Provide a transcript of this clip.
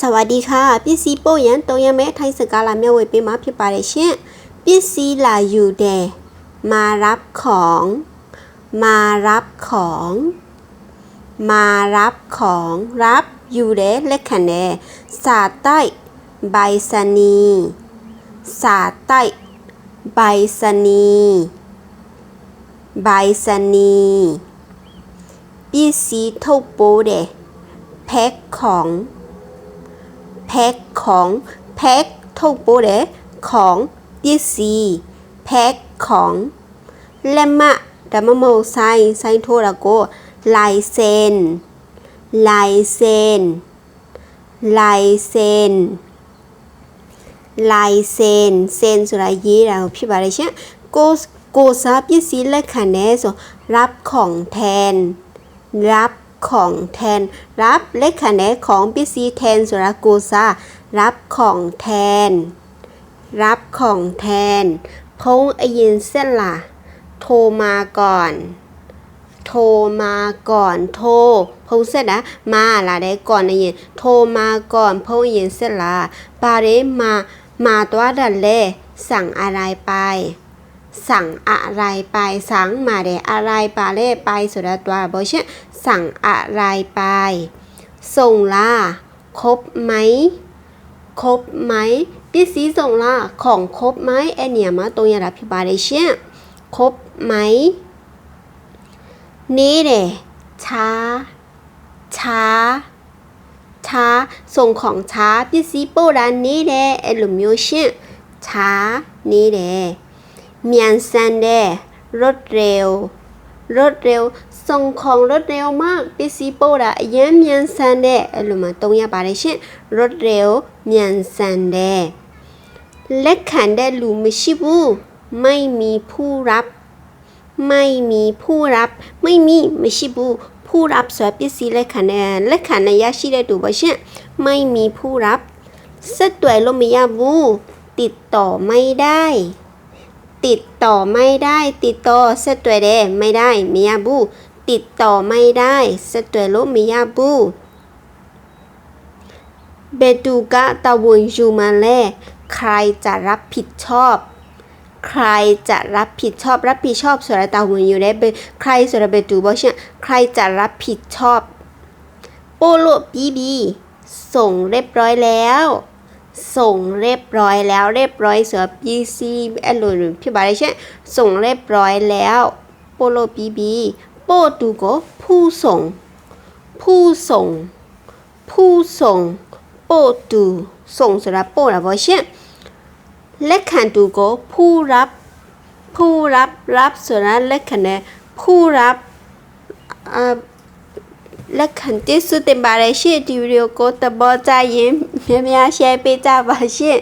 สวัสดีค่ะပစ္စည်းပို့ရန်တုံရမဲထိုင်းစကားလာမျှဝေပေးမှာဖြစ်ပါတယ်ရှင်ပစ္စည်းလာယူတယ်มารับของมารับของมารับของรับอยู่တယ်လက်ခံတယ်စာတိုက်ใบสนีย์စာတိုက်ใบสนีย์ใบสนีย์ပစ္စည်းထုတ်ပိုးတယ်แพ็คของ แพ็คของแพ็คทกโบเดของยี่สีแพ็คของเลมะดัมโมไซไซโทราโกลายเซนลายเซนลายเซนลายเซนเซนสุรายีเราพี่บาเลเช่โกโกซับยี่สีและคะแนนรับของแทน รับ ของแทน รับเลขคะแนนของพีซีแทนสุรากูซารับของแทน รับของแทนพงไอยินเส้นล่ะ โทรมาก่อน โทรมาก่อน โทรพงเส้นนะมาละได้ก่อนไอยินโทรมาก่อนพงไอยินเส้นล่ะปาเรมา มาตัวดันเลสั่งอะไรไป สั่งอะไรไปสั่งมาเดอะไรไปเลไปสุดาตัวบอเชสั่งอะไรไป ส่งล่าครบไหมครบไหมพี่สีส่งล่าของครบไหมไอเนียมาตรงยางไรพี่บาเดเชียครบไหมนี่เดช้า ช้า ช้า ส่งของช้าพี่สีโบราณนี้เดไอลุมโยเชียช้า นี่เด เมียนแซนเดรถเร็ว รถเร็ว ส่งของรถเร็วมากปิซีโปดะเยเมียนแซนเดอลูมาตรงยาบาเลเช่นรถเร็วเมียนแซนเดเล็กขันไดลูมิชิบูไม่มีผู้รับ ไม่มีผู้รับ ไม่มีมิชิบูผู้รับสวยปิซีเล็กขันเดเล็กขันในยาชีไดดูบ่เช่นไม่มีผู้รับสตวยลมิยาบูติดต่อไม่ได้ ติดต่อไม่ได้ติดต่อเสตัวเดไม่ได้มียาบุติดต่อไม่ได้เสตัวโลมียาบุเบตูกะตะวนยูมาเลใครจะรับผิดชอบ ใครจะรับผิดชอบรับผิดชอบส่วนตาวนอยู่ได้ใครส่วนเบตูบอกเช่ใครจะรับผิดชอบโปโลบีบี ส่งเรียบร้อยแล้ว ส่งเรียบร้อยแล้วเรียบร้อยเสือบีซีแอลลูพี่บาได้ใช่ส่งเรียบร้อยแล้วโปโลบีบีโปตูโกผู้ส่ง ผู้ส่ง ผู้ส่งโปตูส่งสำหรับโปละบอเช่และขันตูโกผู้รับ ผู้รับรับส่วนนั้นและคะแนนผู้รับอ่า လက်ခံတဲ့စုတင်ပါတယ်ရှင့်ဒီဗီဒီယိုကိုသဘောကျရင်များများ share ပေးကြပါရှင့်